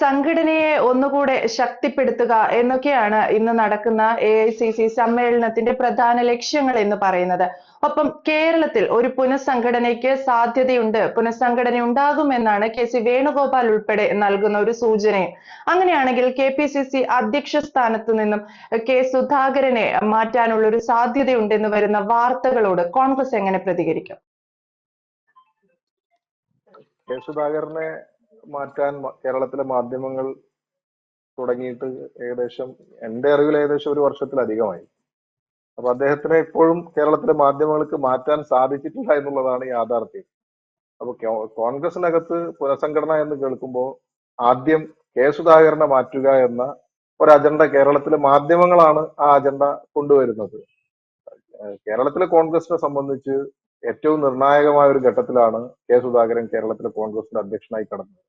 സംഘടനയെ ഒന്നുകൂടെ ശക്തിപ്പെടുത്തുക എന്നൊക്കെയാണ് ഇന്ന് നടക്കുന്ന എ ഐ സി സി സമ്മേളനത്തിന്റെ പ്രധാന ലക്ഷ്യങ്ങൾ എന്ന് പറയുന്നത്. ഒപ്പം കേരളത്തിൽ ഒരു പുനഃസംഘടനയ്ക്ക് സാധ്യതയുണ്ട്. പുനഃസംഘടന ഉണ്ടാകുമെന്നാണ് കെ സി വേണുഗോപാൽ ഉൾപ്പെടെ നൽകുന്ന ഒരു സൂചനയും. അങ്ങനെയാണെങ്കിൽ കെ പി സി സി അധ്യക്ഷ സ്ഥാനത്ത് നിന്നും കെ സുധാകരനെ മാറ്റാനുള്ള ഒരു സാധ്യതയുണ്ടെന്ന് വരുന്ന വാർത്തകളോട് കോൺഗ്രസ് എങ്ങനെ പ്രതികരിക്കും? കെ സുധാകരനെ മാറ്റാൻ കേരളത്തിലെ മാധ്യമങ്ങൾ തുടങ്ങിയിട്ട് ഏകദേശം എന്റെ അറിവിൽ ഏകദേശം ഒരു വർഷത്തിലധികമായി. അപ്പൊ അദ്ദേഹത്തിനെ ഇപ്പോഴും കേരളത്തിലെ മാധ്യമങ്ങൾക്ക് മാറ്റാൻ സാധിച്ചിട്ടില്ല എന്നുള്ളതാണ് യാഥാർത്ഥ്യം. അപ്പൊ കോൺഗ്രസിനകത്ത് പുനഃസംഘടന എന്ന് കേൾക്കുമ്പോൾ ആദ്യം കെ സുധാകരനെ മാറ്റുക എന്ന ഒരു അജണ്ട കേരളത്തിലെ മാധ്യമങ്ങളാണ് ആ അജണ്ട കൊണ്ടുവരുന്നത്. കേരളത്തിലെ കോൺഗ്രസിനെ സംബന്ധിച്ച് ഏറ്റവും നിർണായകമായ ഒരു ഘട്ടത്തിലാണ് കെ സുധാകരൻ കേരളത്തിലെ കോൺഗ്രസിന്റെ അധ്യക്ഷനായി കടന്നത്.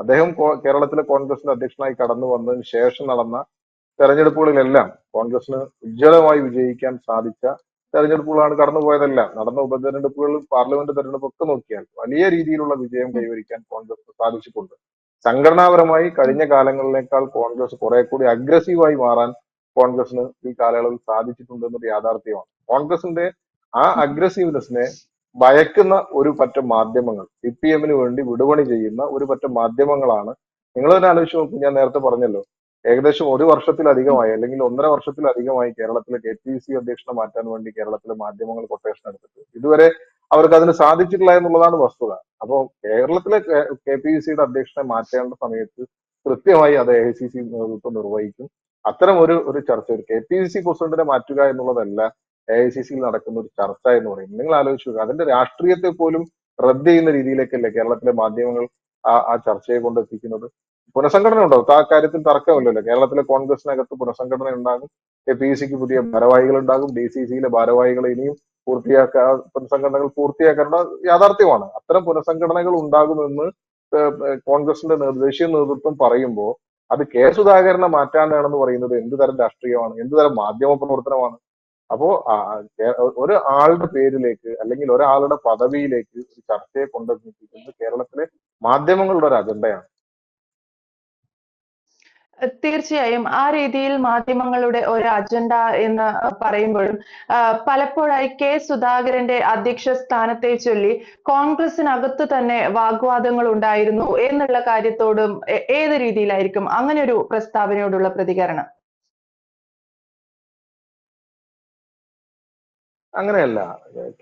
അദ്ദേഹം കേരളത്തിലെ കോൺഗ്രസിന്റെ അധ്യക്ഷനായി കടന്നു വന്നതിന് ശേഷം നടന്ന തെരഞ്ഞെടുപ്പുകളിലെല്ലാം കോൺഗ്രസിന് ഉജ്ജ്വലമായി വിജയിക്കാൻ സാധിച്ച തെരഞ്ഞെടുപ്പുകളാണ് കടന്നുപോയതെല്ലാം നടന്ന ഉപതെരഞ്ഞെടുപ്പുകൾ പാർലമെന്റ് തെരഞ്ഞെടുപ്പ് ഒക്കെ നോക്കിയാൽ വലിയ രീതിയിലുള്ള വിജയം കൈവരിക്കാൻ കോൺഗ്രസ് സാധിച്ചിട്ടുണ്ട്. സംഘടനാപരമായി കഴിഞ്ഞ കാലങ്ങളിലേക്കാൾ കോൺഗ്രസ് കുറെ കൂടി അഗ്രസീവായി മാറാൻ കോൺഗ്രസിന് ഈ കാലയളവിൽ സാധിച്ചിട്ടുണ്ട് എന്നൊരു യാഥാർത്ഥ്യമാണ്. കോൺഗ്രസിന്റെ ആ അഗ്രസീവ്നെസ്സിനെ ഭയക്കുന്ന ഒരു പറ്റം മാധ്യമങ്ങൾ. സി പി എമ്മിന് വേണ്ടി വിടുപണി ചെയ്യുന്ന ഒരു പറ്റം മാധ്യമങ്ങളാണ്. നിങ്ങൾ തന്നെ ആലോചിച്ച് നോക്കൂ ഞാൻ നേരത്തെ പറഞ്ഞല്ലോ. ഏകദേശം ഒരു വർഷത്തിലധികമായി അല്ലെങ്കിൽ ഒന്നര വർഷത്തിലധികമായി കേരളത്തിലെ കെ പി സി അധ്യക്ഷനെ മാറ്റാൻ വേണ്ടി കേരളത്തിലെ മാധ്യമങ്ങൾ കൊട്ടേഷൻ എടുത്തിട്ട്. ഇതുവരെ അവർക്ക് അതിന് സാധിച്ചിട്ടില്ല എന്നുള്ളതാണ് വസ്തുത. അപ്പോൾ കേരളത്തിലെ കെ പി സിയുടെ അധ്യക്ഷനെ മാറ്റേണ്ട സമയത്ത് കൃത്യമായി അത് എ സി സി നേതൃത്വം നിർവഹിക്കും. അത്തരം ഒരു ഒരു ചർച്ച ഒരു കെ പി സി പ്രസിഡന്റിനെ മാറ്റുക എന്നുള്ളതല്ല എ ഐ സി സിയിൽ നടക്കുന്ന ഒരു ചർച്ച എന്ന് പറയുന്നത്. നിങ്ങൾ ആലോചിച്ചു നോക്കുക അതിന്റെ രാഷ്ട്രീയത്തെ പോലും റദ്ദ് ചെയ്യുന്ന രീതിയിലേക്കല്ലേ കേരളത്തിലെ മാധ്യമങ്ങൾ ആ ആ ചർച്ചയെ കൊണ്ടെത്തിക്കുന്നത്? പുനഃസംഘടന ഉണ്ടോ? ആ കാര്യത്തിൽ തർക്കമില്ലല്ലോ. കേരളത്തിലെ കോൺഗ്രസിനകത്ത് പുനഃസംഘടന ഉണ്ടാകും കെ പി സിക്ക് പുതിയ ഭാരവാഹികൾ ഉണ്ടാകും ഡി സി സിയിലെ ഭാരവാഹികൾ ഇനിയും പൂർത്തിയാക്കാ പുനഃസംഘടനകൾ പൂർത്തിയാക്കേണ്ട യാഥാർത്ഥ്യമാണ്. അത്തരം പുനഃസംഘടനകൾ ഉണ്ടാകുമെന്ന് കോൺഗ്രസിന്റെ ദേശീയ നേതൃത്വം പറയുമ്പോൾ അത് കെ സുധാകരനെ മാറ്റാനാണെന്ന് പറയുന്നത് എന്ത് തരം രാഷ്ട്രീയമാണ്? എന്ത് തരം മാധ്യമ പ്രവർത്തനമാണ്? അപ്പോ ഒരു ആളുടെ പേരിലേക്ക് അല്ലെങ്കിൽ ഒരാളുടെ പദവിയിലേക്ക് ഒരു ചർച്ചയെ കൊണ്ടുവന്നിരിക്കുന്നത് കേരളത്തിലെ മാധ്യമങ്ങളുടെ ഒരു അജണ്ടയാണ്. തീർച്ചയായും. ആ രീതിയിൽ മാധ്യമങ്ങളുടെ ഒരു അജണ്ട എന്ന് പറയുമ്പോഴും പലപ്പോഴായി കെ സുധാകരന്റെ അധ്യക്ഷ സ്ഥാനത്തെ ചൊല്ലി കോൺഗ്രസിനകത്ത് തന്നെ വാഗ്വാദങ്ങൾ ഉണ്ടായിരുന്നു എന്നുള്ള കാര്യത്തോടും ഏത് രീതിയിലായിരിക്കും അങ്ങനെ ഒരു പ്രസ്താവനയോടുള്ള പ്രതികരണം? അങ്ങനെയല്ല.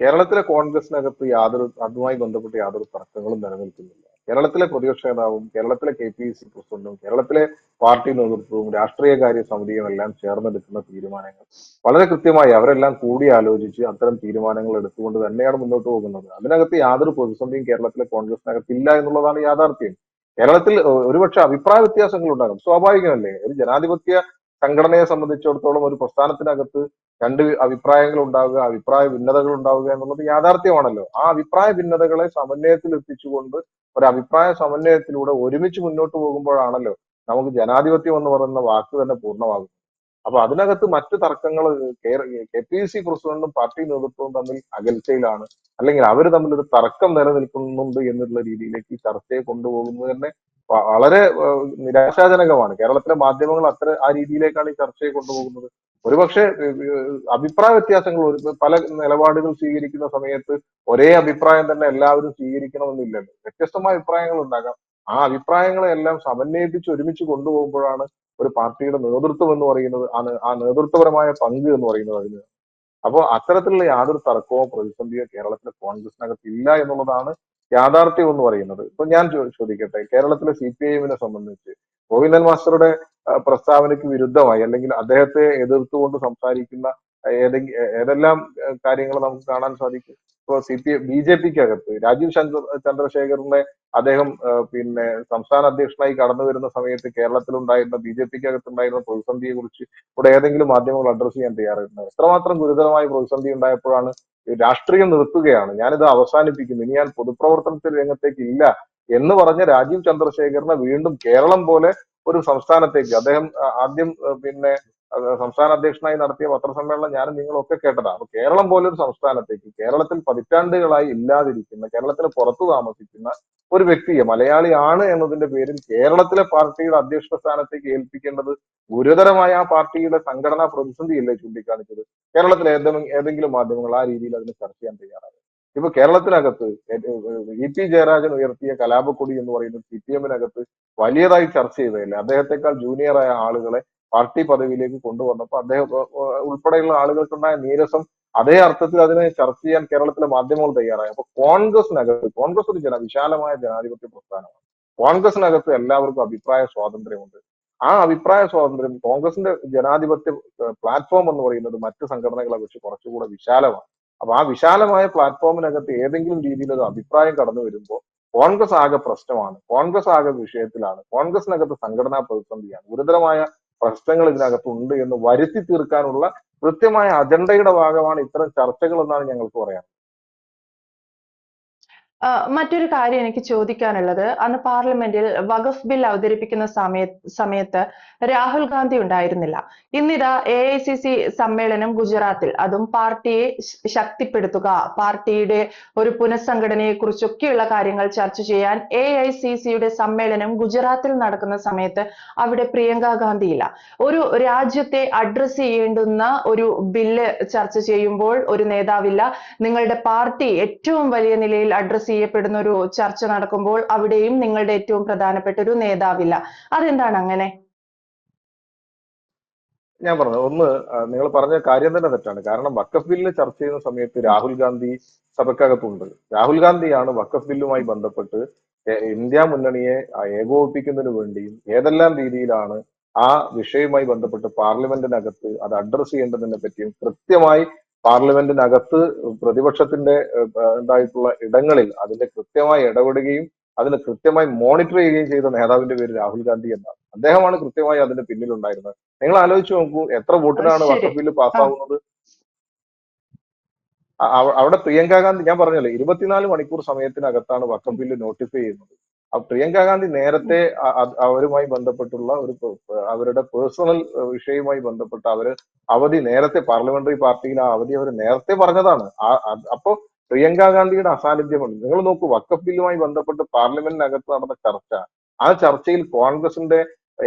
കേരളത്തിലെ കോൺഗ്രസിനകത്ത് യാതൊരു അതുമായി ബന്ധപ്പെട്ട് യാതൊരു തർക്കങ്ങളും നിലനിൽക്കുന്നില്ല. കേരളത്തിലെ പ്രതിപക്ഷ നേതാവും കേരളത്തിലെ കെ പി സി പ്രസിഡന്റും കേരളത്തിലെ പാർട്ടി നേതൃത്വവും രാഷ്ട്രീയകാര്യ സമിതിയും എല്ലാം ചേർന്നെടുക്കുന്ന തീരുമാനങ്ങൾ. വളരെ കൃത്യമായി അവരെല്ലാം കൂടി ആലോചിച്ച് അത്തരം തീരുമാനങ്ങൾ എടുത്തുകൊണ്ട് തന്നെയാണ് മുന്നോട്ട് പോകുന്നത്. അതിനകത്ത് യാതൊരു പ്രതിസന്ധിയും കേരളത്തിലെ കോൺഗ്രസിനകത്ത് ഇല്ല എന്നുള്ളതാണ് യാഥാർത്ഥ്യം. കേരളത്തിൽ ഒരുപക്ഷെ അഭിപ്രായ വ്യത്യാസങ്ങൾ ഉണ്ടാകും. സ്വാഭാവികമല്ലേ? ഒരു ജനാധിപത്യ സംഘടനയെ സംബന്ധിച്ചിടത്തോളം ഒരു പ്രസ്ഥാനത്തിനകത്ത് രണ്ട് അഭിപ്രായങ്ങൾ ഉണ്ടാവുക അഭിപ്രായ ഭിന്നതകൾ ഉണ്ടാവുക എന്നുള്ളത് യാഥാർത്ഥ്യമാണല്ലോ. ആ അഭിപ്രായ ഭിന്നതകളെ സമന്വയത്തിൽ എത്തിച്ചുകൊണ്ട് ഒരു അഭിപ്രായ സമന്വയത്തിലൂടെ ഒരുമിച്ച് മുന്നോട്ട് പോകുമ്പോഴാണല്ലോ നമുക്ക് ജനാധിപത്യം എന്ന് പറയുന്ന വാക്ക് തന്നെ പൂർണമാകും അപ്പൊ അതിനകത്ത് മറ്റ് തർക്കങ്ങൾ കെ പി സി പ്രസിഡന്റും പാർട്ടി നേതൃത്വവും തമ്മിൽ അകൽച്ചയിലാണ്. അല്ലെങ്കിൽ അവർ തമ്മിൽ ഒരു തർക്കം നിലനിൽക്കുന്നുണ്ട് എന്നുള്ള രീതിയിലേക്ക് ചർച്ചയെ കൊണ്ടുപോകുന്നത് തന്നെ വളരെ നിരാശാജനകമാണ്. കേരളത്തിലെ മാധ്യമങ്ങൾ അത്ര ആ രീതിയിലേക്കാണ് ഈ ചർച്ചയെ കൊണ്ടുപോകുന്നത്. ഒരുപക്ഷെ അഭിപ്രായ വ്യത്യാസങ്ങൾ പല നിലപാടുകൾ സ്വീകരിക്കുന്ന സമയത്ത് ഒരേ അഭിപ്രായം തന്നെ എല്ലാവരും സ്വീകരിക്കണമെന്നില്ലല്ലോ വ്യത്യസ്തമായ അഭിപ്രായങ്ങൾ ഉണ്ടാകാം. ആ അഭിപ്രായങ്ങളെ എല്ലാം സമന്വയിപ്പിച്ച് ഒരുമിച്ച് കൊണ്ടുപോകുമ്പോഴാണ് ഒരു പാർട്ടിയുടെ നേതൃത്വം എന്ന് പറയുന്നത് ആ ആ നേതൃത്വപരമായ പങ്ക് എന്ന് പറയുന്നത് അതിന്. അപ്പോൾ അത്തരത്തിലുള്ള യാതൊരു തർക്കമോ പ്രതിസന്ധിയോ കേരളത്തിലെ കോൺഗ്രസിനകത്ത് ഇല്ല എന്നുള്ളതാണ് യാഥാർത്ഥ്യം എന്ന് പറയുന്നത്. ഇപ്പൊ ഞാൻ ചോദിക്കട്ടെ കേരളത്തിലെ സി പി ഐ എമ്മിനെ സംബന്ധിച്ച് ഗോവിന്ദൻ മാസ്റ്ററുടെ പ്രസ്താവനയ്ക്ക് വിരുദ്ധമായി അല്ലെങ്കിൽ അദ്ദേഹത്തെ എതിർത്തുകൊണ്ട് സംസാരിക്കുന്ന ഏതെങ്കിലും ഏതെല്ലാം കാര്യങ്ങൾ നമുക്ക് കാണാൻ സാധിക്കും? ഇപ്പോൾ സി പി ബി ജെ പിക്കകത്ത് രാജീവ് ചന്ദ്ര ചന്ദ്രശേഖറിനെ അദ്ദേഹം പിന്നെ സംസ്ഥാന അധ്യക്ഷനായി കടന്നു വരുന്ന സമയത്ത് കേരളത്തിലുണ്ടായിരുന്ന ബി ജെ പിക്കകത്ത് ഉണ്ടായിരുന്ന പ്രതിസന്ധിയെ കുറിച്ച് ഇവിടെ ഏതെങ്കിലും മാധ്യമങ്ങൾ അഡ്രസ് ചെയ്യാൻ തയ്യാറായിരുന്നു എത്രമാത്രം ഗുരുതരമായ പ്രതിസന്ധി ഉണ്ടായപ്പോഴാണ് രാഷ്ട്രീയം നിർത്തുകയാണ്. ഞാനിത് അവസാനിപ്പിക്കുന്നു ഇനി ഞാൻ പൊതുപ്രവർത്തനത്തിൽ രംഗത്തേക്ക് ഇല്ല എന്ന് പറഞ്ഞ രാജീവ് ചന്ദ്രശേഖറിനെ വീണ്ടും കേരളം പോലെ ഒരു സംസ്ഥാനത്തേക്ക് അദ്ദേഹം ആദ്യം പിന്നെ സംസ്ഥാന അധ്യക്ഷനായി നടത്തിയ പത്രസമ്മേളനം ഞാനും നിങ്ങളൊക്കെ കേട്ടതാണ്. അപ്പൊ കേരളം പോലെ ഒരു സംസ്ഥാനത്തേക്ക് കേരളത്തിൽ പതിറ്റാണ്ടുകളായി ഇല്ലാതിരിക്കുന്ന കേരളത്തിന് പുറത്തു താമസിക്കുന്ന ഒരു വ്യക്തിയെ മലയാളിയാണ് എന്നതിന്റെ പേരിൽ കേരളത്തിലെ പാർട്ടിയുടെ അധ്യക്ഷ സ്ഥാനത്തേക്ക് ഏൽപ്പിക്കേണ്ടത് ഗുരുതരമായ ആ പാർട്ടിയുടെ സംഘടനാ പ്രതിസന്ധിയല്ലേ ചൂണ്ടിക്കാണിച്ചത്? കേരളത്തിലെ ഏതെങ്കിലും മാധ്യമങ്ങൾ ആ രീതിയിൽ അതിനെ ചർച്ച ചെയ്യാൻ തയ്യാറാണ് ഇപ്പൊ കേരളത്തിനകത്ത് ഇ പി ജയരാജൻ ഉയർത്തിയ കലാപക്കൊടി എന്ന് പറയുന്നത് സി പി എമ്മിനകത്ത് വലിയതായി ചർച്ച ചെയ്തതല്ലേ? അദ്ദേഹത്തെക്കാൾ ജൂനിയറായ ആളുകളെ പാർട്ടി പദവിയിലേക്ക് കൊണ്ടുവന്നപ്പോൾ അദ്ദേഹം ഉൾപ്പെടെയുള്ള ആളുകൾക്കുണ്ടായ നീരസം അതേ അർത്ഥത്തിൽ അതിനെ ചർച്ച ചെയ്യാൻ കേരളത്തിലെ മാധ്യമങ്ങൾ തയ്യാറായി. അപ്പൊ കോൺഗ്രസിനകത്ത് കോൺഗ്രസ് ഒരു ജന വിശാലമായ ജനാധിപത്യ പ്രസ്ഥാനമാണ്. കോൺഗ്രസിനകത്ത് എല്ലാവർക്കും അഭിപ്രായ സ്വാതന്ത്ര്യമുണ്ട്. ആ അഭിപ്രായ സ്വാതന്ത്ര്യം കോൺഗ്രസിന്റെ ജനാധിപത്യ പ്ലാറ്റ്ഫോം എന്ന് പറയുന്നത് മറ്റ് സംഘടനകളെ വെച്ച് കുറച്ചുകൂടെ വിശാലമാണ്. അപ്പൊ ആ വിശാലമായ പ്ലാറ്റ്ഫോമിനകത്ത് ഏതെങ്കിലും രീതിയിൽ ഒരു അഭിപ്രായം കടന്നു വരുമ്പോൾ കോൺഗ്രസ് ആകെ പ്രശ്നമാണ്. കോൺഗ്രസ് ആകെ വിഷയത്തിലാണ്. കോൺഗ്രസിനകത്ത് സംഘടനാ പ്രതിസന്ധിയാണ്. ഗുരുതരമായ പ്രശ്നങ്ങൾ ഇതിനകത്ത് ഉണ്ട് എന്ന് വരുത്തി തീർക്കാനുള്ള കൃത്യമായ അജണ്ടയുടെ ഭാഗമാണ് ഇത്തരം ചർച്ചകൾ എന്നാണ് ഞങ്ങൾക്ക് പറയാൻ മറ്റൊരു കാര്യം എനിക്ക് ചോദിക്കാനുള്ളത്. അന്ന് പാർലമെന്റിൽ വഖഫ് ബിൽ അവതരിപ്പിക്കുന്ന സമയ സമയത്ത് രാഹുൽ ഗാന്ധി ഉണ്ടായിരുന്നില്ല. ഇന്നിതാ എ ഐ സി സി സമ്മേളനം ഗുജറാത്തിൽ. അതും പാർട്ടിയെ ശക്തിപ്പെടുത്തുക പാർട്ടിയുടെ ഒരു പുനഃസംഘടനയെ കുറിച്ചൊക്കെയുള്ള കാര്യങ്ങൾ ചർച്ച ചെയ്യാൻ എ ഐ സി സിയുടെ സമ്മേളനം ഗുജറാത്തിൽ നടക്കുന്ന സമയത്ത് അവിടെ പ്രിയങ്ക ഗാന്ധി ഇല്ല ഒരു രാജ്യത്തെ അഡ്രസ് ചെയ്യേണ്ടുന്ന ഒരു ബില്ല് ചർച്ച ചെയ്യുമ്പോൾ ഒരു നേതാവില്ല. നിങ്ങളുടെ പാർട്ടി ഏറ്റവും വലിയ നിലയിൽ അഡ്രസ് ചെയ്യപ്പെടുന്ന ഒരു ചർച്ച നടക്കുമ്പോൾ അവിടെയും നിങ്ങളുടെ ഏറ്റവും പ്രധാനപ്പെട്ട ഒരു നേതാവില്ല. അതെന്താണ് അങ്ങനെ? ഞാൻ പറഞ്ഞു ഒന്ന് നിങ്ങൾ പറഞ്ഞ കാര്യം തന്നെ തെറ്റാണ്. കാരണം വക്കഫ് ബില്ല് ചർച്ച ചെയ്യുന്ന സമയത്ത് രാഹുൽ ഗാന്ധി സഭക്കകത്തുണ്ട് രാഹുൽ ഗാന്ധിയാണ് വക്കഫ് ബില്ലുമായി ബന്ധപ്പെട്ട് ഇന്ത്യ മുന്നണിയെ ഏകോപിപ്പിക്കുന്നതിന് വേണ്ടിയും ഏതെല്ലാം രീതിയിലാണ് ആ വിഷയവുമായി ബന്ധപ്പെട്ട് പാർലമെന്റിനകത്ത് അത് അഡ്രസ് ചെയ്യേണ്ടതിനെ പറ്റിയും കൃത്യമായി പാർലമെന്റിനകത്ത് പ്രതിപക്ഷത്തിന്റെ ഉണ്ടായിട്ടുള്ള ഇടങ്ങളിൽ അതിന്റെ കൃത്യമായി ഇടപെടുകയും അതിന് കൃത്യമായി മോണിറ്റർ ചെയ്യുകയും ചെയ്ത നേതാവിന്റെ പേര് രാഹുൽ ഗാന്ധി എന്നാണ്. അദ്ദേഹമാണ് കൃത്യമായി അതിന്റെ പിന്നിലുണ്ടായിരുന്നത്. നിങ്ങൾ ആലോചിച്ച് നോക്കൂ എത്ര വോട്ടിനാണ് ബില്ല് പാസ്സാവുന്നത്? അവിടെ പ്രിയങ്ക ഗാന്ധി ഞാൻ പറഞ്ഞല്ലോ ഇരുപത്തിനാല് മണിക്കൂർ സമയത്തിനകത്താണ് വക്കഫ് ബില്ല് നോട്ടിഫൈ ചെയ്യുന്നത്. പ്രിയങ്ക ഗാന്ധി നേരത്തെ അവരുമായി ബന്ധപ്പെട്ടുള്ള ഒരു അവരുടെ പേഴ്സണൽ വിഷയവുമായി ബന്ധപ്പെട്ട അവർ അവധി നേരത്തെ പാർലമെന്ററി പാർട്ടിയിൽ ആ അവധി അവർ നേരത്തെ പറഞ്ഞതാണ്. അപ്പോ പ്രിയങ്ക ഗാന്ധിയുടെ അസാന്നിധ്യമുണ്ട്. നിങ്ങൾ നോക്കൂ വക്കഫ് ബില്ലുമായി ബന്ധപ്പെട്ട് പാർലമെന്റിനകത്ത് നടന്ന ചർച്ച ആ ചർച്ചയിൽ കോൺഗ്രസിന്റെ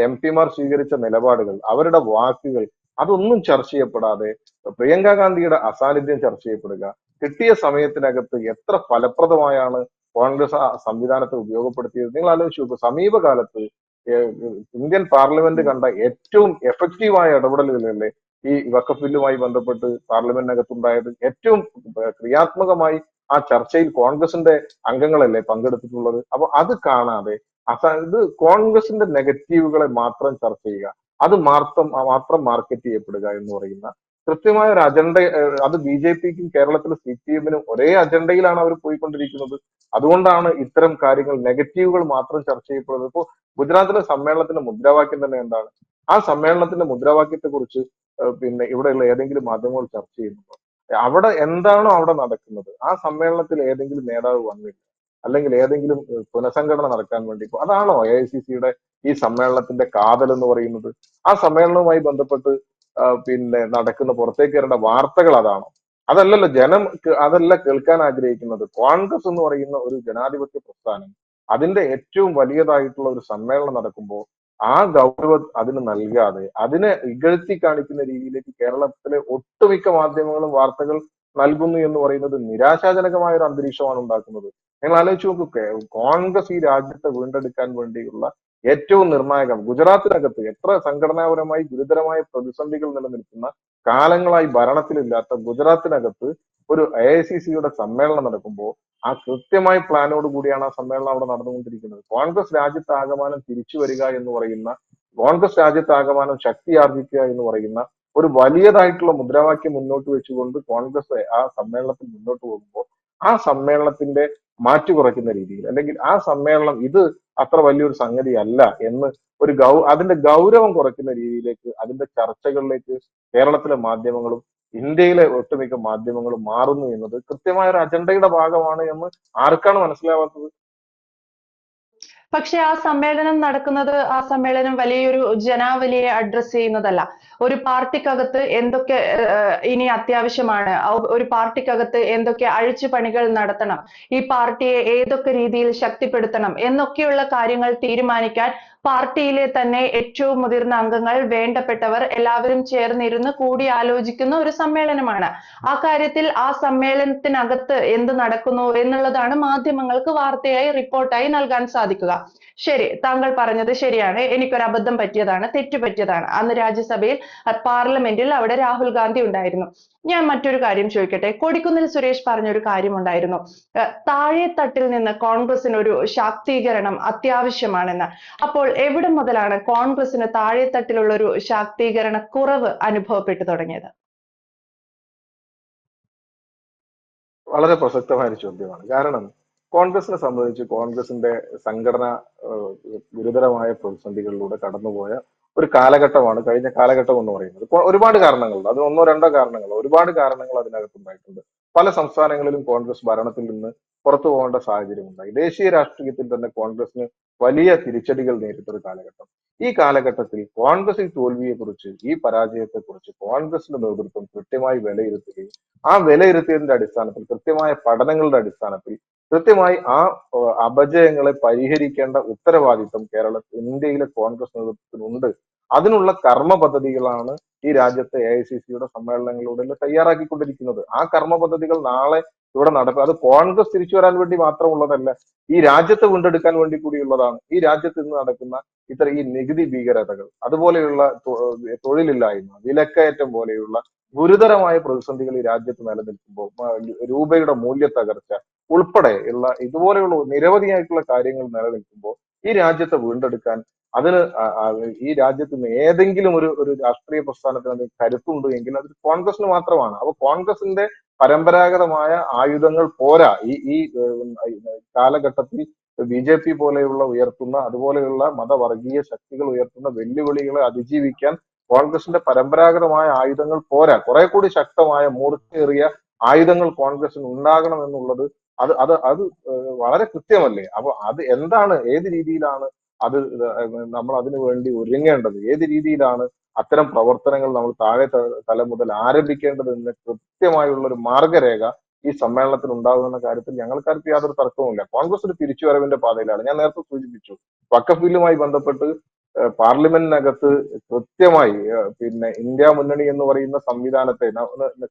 എം പിമാർ സ്വീകരിച്ച നിലപാടുകൾ അവരുടെ വാക്കുകൾ അതൊന്നും ചർച്ച ചെയ്യപ്പെടാതെ പ്രിയങ്ക ഗാന്ധിയുടെ അസാന്നിധ്യം ചർച്ച ചെയ്യപ്പെടുക കിട്ടിയ സമയത്തിനകത്ത് എത്ര ഫലപ്രദമായാണ് കോൺഗ്രസ് ആ സംവിധാനത്തെ ഉപയോഗപ്പെടുത്തിയത് നിങ്ങൾ ആലോചിച്ച് നോക്കൂ. സമീപകാലത്ത് ഇന്ത്യൻ പാർലമെന്റ് കണ്ട ഏറ്റവും എഫക്റ്റീവായ ഇടപെടലുകളല്ലേ ഈ വക്കഫ് ബില്ലുമായി ബന്ധപ്പെട്ട് പാർലമെന്റിനകത്തുണ്ടായത് ഏറ്റവും ക്രിയാത്മകമായി ആ ചർച്ചയിൽ കോൺഗ്രസിന്റെ അംഗങ്ങളല്ലേ പങ്കെടുത്തിട്ടുള്ളത്. അപ്പൊ അത് കാണാതെ അതായത് ഇത് കോൺഗ്രസിന്റെ നെഗറ്റീവുകളെ മാത്രം ചർച്ച ചെയ്യുക. അത് മാത്രം മാത്രം മാർക്കറ്റ് ചെയ്യപ്പെടുക എന്ന് പറയുന്ന കൃത്യമായ ഒരു അജണ്ട അത് ബി ജെ പിക്കും കേരളത്തിലെ സി പി എമ്മിനും ഒരേ അജണ്ടയിലാണ് അവർ പോയിക്കൊണ്ടിരിക്കുന്നത്. അതുകൊണ്ടാണ് ഇത്തരം കാര്യങ്ങൾ നെഗറ്റീവുകൾ മാത്രം ചർച്ച ചെയ്യപ്പെടുന്നത്. ഇപ്പോൾ ഗുജറാത്തിലെ സമ്മേളനത്തിന്റെ മുദ്രാവാക്യം തന്നെ എന്താണ്? ആ സമ്മേളനത്തിന്റെ മുദ്രാവാക്യത്തെ കുറിച്ച് പിന്നെ ഇവിടെയുള്ള ഏതെങ്കിലും മാധ്യമങ്ങൾ ചർച്ച ചെയ്യുന്നുണ്ടോ അവിടെ എന്താണോ അവിടെ നടക്കുന്നത്? ആ സമ്മേളനത്തിൽ ഏതെങ്കിലും നേതാവ് വന്നില്ല. അല്ലെങ്കിൽ ഏതെങ്കിലും പുനഃസംഘടന നടക്കാൻ വേണ്ടി അതാണോ എ ഐ സി സിയുടെ ഈ സമ്മേളനത്തിന്റെ കാതൽ എന്ന് പറയുന്നത്? ആ സമ്മേളനവുമായി ബന്ധപ്പെട്ട് പിന്നെ നടക്കുന്ന പുറത്തേക്ക് വരേണ്ട വാർത്തകൾ അതാണ്. അതല്ലല്ലോ ജനം അതല്ല കേൾക്കാൻ ആഗ്രഹിക്കുന്നത്. കോൺഗ്രസ് എന്ന് പറയുന്ന ഒരു ജനാധിപത്യ പ്രസ്ഥാനം അതിന്റെ ഏറ്റവും വലിയതായിട്ടുള്ള ഒരു സമ്മേളനം നടക്കുമ്പോൾ ആ ഗൗരവം അതിന് നൽകാതെ അതിനെ ഇകഴ്ത്തി കാണിക്കുന്ന രീതിയിലേക്ക് കേരളത്തിലെ ഒട്ടുമിക്ക മാധ്യമങ്ങളും വാർത്തകൾ നൽകുന്നു എന്ന് പറയുന്നത് നിരാശാജനകമായ ഒരു അന്തരീക്ഷമാണ് ഉണ്ടാക്കുന്നത്. നിങ്ങൾ ആലോചിച്ച് നോക്കൂ കോൺഗ്രസ് ഈ രാജ്യത്തെ വീണ്ടെടുക്കാൻ വേണ്ടിയുള്ള ഏറ്റവും നിർണായകം. ഗുജറാത്തിനകത്ത് എത്ര സംഘടനാപരമായി ഗുരുതരമായ പ്രതിസന്ധികൾ നിലനിൽക്കുന്ന കാലങ്ങളായി ഭരണത്തിലില്ലാത്ത ഗുജറാത്തിനകത്ത് ഒരു എ ഐ സി സിയുടെ സമ്മേളനം നടക്കുമ്പോൾ ആ കൃത്യമായ പ്ലാനോട് കൂടിയാണ് ആ സമ്മേളനം അവിടെ നടന്നുകൊണ്ടിരിക്കുന്നത്. കോൺഗ്രസ് രാജ്യത്ത് ആകമാനം തിരിച്ചു വരിക എന്ന് പറയുന്ന കോൺഗ്രസ് രാജ്യത്ത് ആകമാനം ശക്തി ആർജിക്കുക എന്ന് പറയുന്ന ഒരു വലിയതായിട്ടുള്ള മുദ്രാവാക്യം മുന്നോട്ട് വെച്ചുകൊണ്ട് കോൺഗ്രസ് ആ സമ്മേളനത്തിൽ മുന്നോട്ട് പോകുമ്പോൾ ആ സമ്മേളനത്തിന്റെ മാറ്റു കുറയ്ക്കുന്ന രീതിയിൽ അല്ലെങ്കിൽ ആ സമ്മേളനം ഇത് അത്ര വലിയൊരു സംഗതി അല്ല എന്ന് ഒരു ഗൗ അതിന്റെ ഗൗരവം കുറയ്ക്കുന്ന രീതിയിലേക്ക് അതിന്റെ ചർച്ചകളിലേക്ക് കേരളത്തിലെ മാധ്യമങ്ങളും ഇന്ത്യയിലെ ഒട്ടുമിക്ക മാധ്യമങ്ങളും മാറുന്നു എന്നത് കൃത്യമായ ഒരു അജണ്ടയുടെ ഭാഗമാണ് എന്ന് ആർക്കാണ് മനസ്സിലാവാത്തത്? പക്ഷെ ആ സമ്മേളനം നടക്കുന്നത് ആ സമ്മേളനം വലിയൊരു ജനാവലിയെ അഡ്രസ് ചെയ്യുന്നതല്ല. ഒരു പാർട്ടിക്കകത്ത് എന്തൊക്കെ ഇനി അത്യാവശ്യമാണ് ഒരു പാർട്ടിക്കകത്ത് എന്തൊക്കെ അഴിച്ചുപണികൾ നടത്തണം ഈ പാർട്ടിയെ ഏതൊക്കെ രീതിയിൽ ശക്തിപ്പെടുത്തണം എന്നൊക്കെയുള്ള കാര്യങ്ങൾ തീരുമാനിക്കാൻ പാർട്ടിയിലെ തന്നെ ഏറ്റവും മുതിർന്ന അംഗങ്ങൾ വേണ്ടപ്പെട്ടവർ എല്ലാവരും ചേർന്നിരുന്ന് കൂടി ആലോചിക്കുന്ന ഒരു സമ്മേളനമാണ്. ആ കാര്യത്തിൽ ആ സമ്മേളനത്തിനകത്ത് എന്ത് നടക്കുന്നു എന്നുള്ളതാണ് മാധ്യമങ്ങൾക്ക് വാർത്തയായി റിപ്പോർട്ടായി നൽകാൻ സാധിക്കുക. ശരി താങ്കൾ പറഞ്ഞത് ശരിയാണ് എനിക്കൊരു അബദ്ധം പറ്റിയതാണ് തെറ്റ് പറ്റിയതാണ് അന്ന് രാജ്യസഭയിൽ പാർലമെന്റിൽ അവിടെ രാഹുൽ ഗാന്ധി ഉണ്ടായിരുന്നു. ഞാൻ മറ്റൊരു കാര്യം ചോദിക്കട്ടെ? കൊടിക്കുന്നിൽ സുരേഷ് പറഞ്ഞൊരു കാര്യമുണ്ടായിരുന്നു. അഹ് താഴെത്തട്ടിൽ നിന്ന് കോൺഗ്രസിന് ഒരു ശാക്തീകരണം അത്യാവശ്യമാണെന്ന്. അപ്പോൾ എവിടെ മുതലാണ് കോൺഗ്രസിന് താഴെത്തട്ടിലുള്ള ഒരു ശാക്തീകരണ കുറവ് അനുഭവപ്പെട്ടു തുടങ്ങിയത്? വളരെ പ്രസക്തമായ ഒരു ചോദ്യമാണ്. കാരണം കോൺഗ്രസിനെ സംബന്ധിച്ച് കോൺഗ്രസിന്റെ സംഘടന ഗുരുതരമായ പ്രതിസന്ധികളിലൂടെ കടന്നുപോയ ഒരു കാലഘട്ടമാണ് കഴിഞ്ഞ കാലഘട്ടം എന്ന് പറയുന്നത്. ഒരുപാട് കാരണങ്ങളുണ്ട്. അത് ഒന്നോ രണ്ടോ കാരണങ്ങൾ ഒരുപാട് കാരണങ്ങൾ അതിനകത്തുണ്ടായിട്ടുണ്ട്. പല സംസ്ഥാനങ്ങളിലും കോൺഗ്രസ് ഭരണത്തിൽ നിന്ന് പുറത്തു പോകേണ്ട സാഹചര്യം ഉണ്ടായി ദേശീയ രാഷ്ട്രീയത്തിൽ തന്നെ കോൺഗ്രസിന് വലിയ തിരിച്ചടികൾ നേരിട്ട ഒരു കാലഘട്ടം. ഈ കാലഘട്ടത്തിൽ കോൺഗ്രസ് ഈ തോൽവിയെ കുറിച്ച് ഈ പരാജയത്തെക്കുറിച്ച് കോൺഗ്രസിന്റെ നേതൃത്വം കൃത്യമായി വിലയിരുത്തുകയും ആ വിലയിരുത്തിയതിന്റെ അടിസ്ഥാനത്തിൽ കൃത്യമായ പഠനങ്ങളുടെ അടിസ്ഥാനത്തിൽ കൃത്യമായി ആ അപജയങ്ങളെ പരിഹരിക്കേണ്ട ഉത്തരവാദിത്വം കേരള ഇന്ത്യയിലെ കോൺഗ്രസ് നേതൃത്വത്തിനുണ്ട്. അതിനുള്ള കർമ്മ പദ്ധതികളാണ് ഈ രാജ്യത്തെ എ ഐ സി സിയുടെ സമ്മേളനങ്ങളിലൂടെ തയ്യാറാക്കിക്കൊണ്ടിരിക്കുന്നത്. ആ കർമ്മ പദ്ധതികൾ നാളെ ഇവിടെ നടക്കും. അത് കോൺഗ്രസ് തിരിച്ചു വരാൻ വേണ്ടി മാത്രമുള്ളതല്ല ഈ രാജ്യത്തെ വീണ്ടെടുക്കാൻ വേണ്ടി കൂടിയുള്ളതാണ് ഈ രാജ്യത്ത് ഇന്ന് നടക്കുന്ന ഇത്ര ഈ നികുതി ഭീകരതകൾ അതുപോലെയുള്ള തൊഴിലില്ലായ്മ വിലക്കയറ്റം പോലെയുള്ള ഗുരുതരമായ പ്രതിസന്ധികൾ ഈ രാജ്യത്ത് നിലനിൽക്കുമ്പോൾ രൂപയുടെ മൂല്യ തകർച്ച ഉൾപ്പെടെ ഉള്ള ഇതുപോലെയുള്ള നിരവധിയായിട്ടുള്ള കാര്യങ്ങൾ നിലനിൽക്കുമ്പോൾ ഈ രാജ്യത്തെ വീണ്ടെടുക്കാൻ അതിന് ഈ രാജ്യത്ത് നിന്ന് ഏതെങ്കിലും ഒരു ഒരു രാഷ്ട്രീയ പ്രസ്ഥാനത്തിന് അത് കരുത്തുണ്ട് എങ്കിൽ അത് കോൺഗ്രസിന് മാത്രമാണ്. അപ്പൊ കോൺഗ്രസിന്റെ പരമ്പരാഗതമായ ആയുധങ്ങൾ പോരാ. ഈ ഈ കാലഘട്ടത്തിൽ ബി ജെ പി പോലെയുള്ള ഉയർത്തുന്ന അതുപോലെയുള്ള മതവർഗീയ ശക്തികൾ ഉയർത്തുന്ന വെല്ലുവിളികളെ അതിജീവിക്കാൻ കോൺഗ്രസിന്റെ പരമ്പരാഗതമായ ആയുധങ്ങൾ പോരാ. കുറെ കൂടി ശക്തമായ മൂർച്ചയേറിയ ആയുധങ്ങൾ കോൺഗ്രസിന് ഉണ്ടാകണം എന്നുള്ളത് അത് അത് അത് വളരെ കൃത്യമല്ലേ? അപ്പൊ അത് എന്താണ് ഏത് രീതിയിലാണ് അത് നമ്മൾ അതിനു വേണ്ടി ഒരുങ്ങേണ്ടത്? ഏത് രീതിയിലാണ് അത്തരം പ്രവർത്തനങ്ങൾ നമ്മൾ താഴെ തല മുതൽ ആരംഭിക്കേണ്ടത് എന്ന് കൃത്യമായുള്ള ഒരു മാർഗരേഖ ഈ സമ്മേളനത്തിൽ ഉണ്ടാകുമെന്ന കാര്യത്തിൽ ഞങ്ങൾക്കാർക്ക് യാതൊരു തർക്കവുമില്ല. കോൺഗ്രസ് ഒരു തിരിച്ചുവരവിന്റെ പാതയിലാണ്. ഞാൻ നേരത്തെ സൂചിപ്പിച്ചു. വക്കഫ് ബില്ലുമായി ബന്ധപ്പെട്ട് പാർലമെന്റിനകത്ത് കൃത്യമായി പിന്നെ ഇന്ത്യ മുന്നണി എന്ന് പറയുന്ന സംവിധാനത്തെ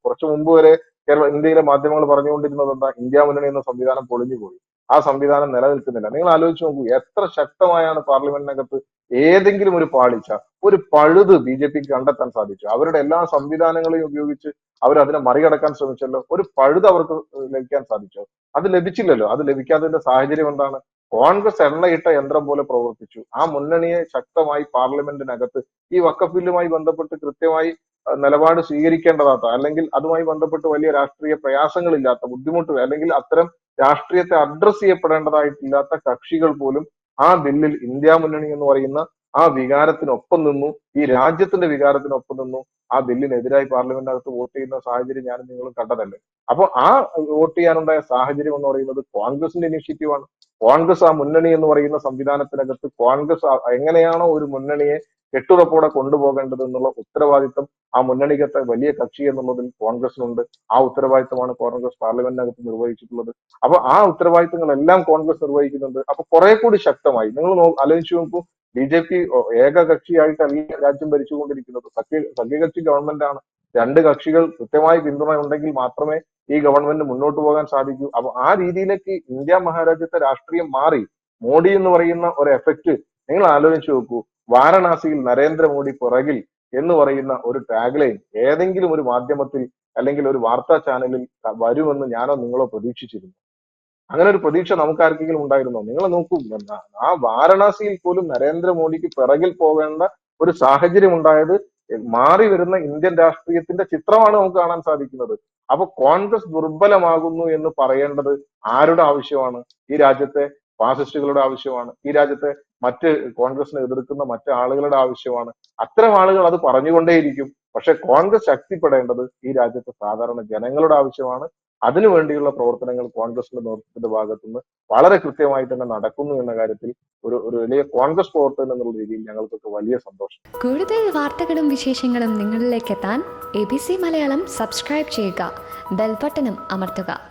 കുറച്ചു മുമ്പ് വരെ കേരള ഇന്ത്യയിലെ മാധ്യമങ്ങൾ പറഞ്ഞുകൊണ്ടിരുന്നത് എന്താ ഇന്ത്യ മുന്നണി എന്ന സംവിധാനം പൊളിഞ്ഞുപോയി ആ സംവിധാനം നിലനിൽക്കുന്നില്ല. നിങ്ങൾ ആലോചിച്ച് നോക്കൂ എത്ര ശക്തമായാണ് പാർലമെന്റിനകത്ത് ഏതെങ്കിലും ഒരു പാളിച്ച ഒരു പഴുത് ബി ജെ പിക്ക് കണ്ടെത്താൻ സാധിച്ചു. അവരുടെ എല്ലാ സംവിധാനങ്ങളെയും ഉപയോഗിച്ച് അവർ അതിനെ മറികടക്കാൻ ശ്രമിച്ചല്ലോ. ഒരു പഴുത് അവർക്ക് ലഭിക്കാൻ സാധിച്ചോ. അത് ലഭിച്ചില്ലല്ലോ. അത് ലഭിക്കാത്തതിന്റെ സാഹചര്യം എന്താണ്? കോൺഗ്രസ് എണ്ണയിട്ട യന്ത്രം പോലെ പ്രവർത്തിച്ചു. ആ മുന്നണിയെ ശക്തമായി പാർലമെന്റിനകത്ത് ഈ വക്കഫില്ലുമായി ബന്ധപ്പെട്ട് കൃത്യമായി നിലപാട് സ്വീകരിക്കേണ്ടതാത്ത അല്ലെങ്കിൽ അതുമായി ബന്ധപ്പെട്ട് വലിയ രാഷ്ട്രീയ പ്രയാസങ്ങളില്ലാത്ത ബുദ്ധിമുട്ട് അല്ലെങ്കിൽ അത്തരം രാഷ്ട്രീയത്തെ അഡ്രസ് ചെയ്യപ്പെടേണ്ടതായിട്ടില്ലാത്ത കക്ഷികൾ പോലും ആ ബില്ലിൽ ഇന്ത്യ മുന്നണി എന്ന് പറയുന്ന ആ വികാരത്തിനൊപ്പം നിന്നു ഈ രാജ്യത്തിന്റെ വികാരത്തിനൊപ്പം നിന്നു ആ ബില്ലിനെതിരായി പാർലമെന്റിനകത്ത് വോട്ട് ചെയ്യുന്ന സാഹചര്യം ഞാനും നിങ്ങളും കണ്ടതല്ലേ? അപ്പൊ ആ വോട്ട് ചെയ്യാനുണ്ടായ സാഹചര്യം എന്ന് പറയുന്നത് കോൺഗ്രസിന്റെ ഇനിഷ്യേറ്റീവ് ആണ് കോൺഗ്രസ് ആ മുന്നണി എന്ന് പറയുന്ന സംവിധാനത്തിനകത്ത് കോൺഗ്രസ് എങ്ങനെയാണോ ഒരു മുന്നണിയെ കെട്ടുറപ്പോടെ കൊണ്ടുപോകേണ്ടത് എന്നുള്ള ഉത്തരവാദിത്തം ആ മുന്നണിക്കത്തെ വലിയ കക്ഷി എന്നുള്ളതിൽ കോൺഗ്രസിനുണ്ട്. ആ ഉത്തരവാദിത്തമാണ് കോൺഗ്രസ് പാർലമെന്റിനകത്ത് നിർവഹിച്ചിട്ടുള്ളത്. അപ്പൊ ആ ഉത്തരവാദിത്തങ്ങളെല്ലാം കോൺഗ്രസ് നിർവഹിക്കുന്നുണ്ട്. അപ്പൊ കുറെ കൂടി ശക്തമായി നിങ്ങൾ ആലോചിച്ചു നോക്കൂ. ബി ജെ പി ഏക കക്ഷിയായിട്ടല്ല രാജ്യം ഭരിച്ചുകൊണ്ടിരിക്കുന്നത്. സഖ്യ സഖ്യകക്ഷി ഗവൺമെന്റ് ആണ് രണ്ട് കക്ഷികൾ കൃത്യമായി പിന്തുണ ഉണ്ടെങ്കിൽ മാത്രമേ ഈ ഗവൺമെന്റ് മുന്നോട്ട് പോകാൻ സാധിക്കൂ. അപ്പൊ ആ രീതിയിലേക്ക് ഇന്ത്യ മഹാരാജ്യത്തെ രാഷ്ട്രീയം മാറി. മോഡി എന്ന് പറയുന്ന ഒരു എഫക്റ്റ് നിങ്ങൾ ആലോചിച്ച് നോക്കൂ. വാരണാസിയിൽ നരേന്ദ്രമോദി പുറകിൽ എന്ന് പറയുന്ന ഒരു ടാഗ്ലൈൻ ഏതെങ്കിലും ഒരു മാധ്യമത്തിൽ അല്ലെങ്കിൽ ഒരു വാർത്താ ചാനലിൽ വരുമെന്ന് ഞാനോ നിങ്ങളോ പ്രതീക്ഷിച്ചിരുന്നു. അങ്ങനെ ഒരു പ്രതീക്ഷ നമുക്ക് ആർക്കെങ്കിലും ഉണ്ടായിരുന്നോ? നിങ്ങൾ നോക്കൂ ആ വാരണാസിയിൽ പോലും നരേന്ദ്രമോദിക്ക് പിറകിൽ പോകേണ്ട ഒരു സാഹചര്യം ഉണ്ടായത് മാറി വരുന്ന ഇന്ത്യൻ രാഷ്ട്രീയത്തിന്റെ ചിത്രമാണ് നമുക്ക് കാണാൻ സാധിക്കുന്നത്. അപ്പൊ കോൺഗ്രസ് ദുർബലമാകുന്നു എന്ന് പറയേണ്ടത് ആരുടെ ആവശ്യമാണ്? ഈ രാജ്യത്തെ ഫാസിസ്റ്റുകളുടെ ആവശ്യമാണ്. ഈ രാജ്യത്തെ മറ്റ് കോൺഗ്രസിനെ എതിർക്കുന്ന മറ്റ് ആളുകളുടെ ആവശ്യമാണ്. അത്തരം ആളുകൾ അത് പറഞ്ഞുകൊണ്ടേയിരിക്കും. പക്ഷെ കോൺഗ്രസ് ശക്തിപ്പെടേണ്ടത് ഈ രാജ്യത്തെ സാധാരണ ജനങ്ങളുടെ ആവശ്യമാണ്. അതിനു വേണ്ടിയുള്ള പ്രവർത്തനങ്ങൾ കോൺഗ്രസിന്റെ നേതൃത്വത്തിന്റെ ഭാഗത്തുനിന്ന് വളരെ കൃത്യമായി തന്നെ നടക്കുന്നു എന്ന കാര്യത്തിൽ ഒരു ഒരു വലിയ കോൺഗ്രസ് പ്രവർത്തകൻ എന്നുള്ള രീതിയിൽ ഞങ്ങൾക്കൊക്കെ വലിയ സന്തോഷം. കൂടുതൽ വാർത്തകളും വിശേഷങ്ങളും നിങ്ങളിലേക്ക് എത്താൻ A B C Malayalam subscribe ചെയ്യുക. ബെൽബട്ടനും അമർത്തുക.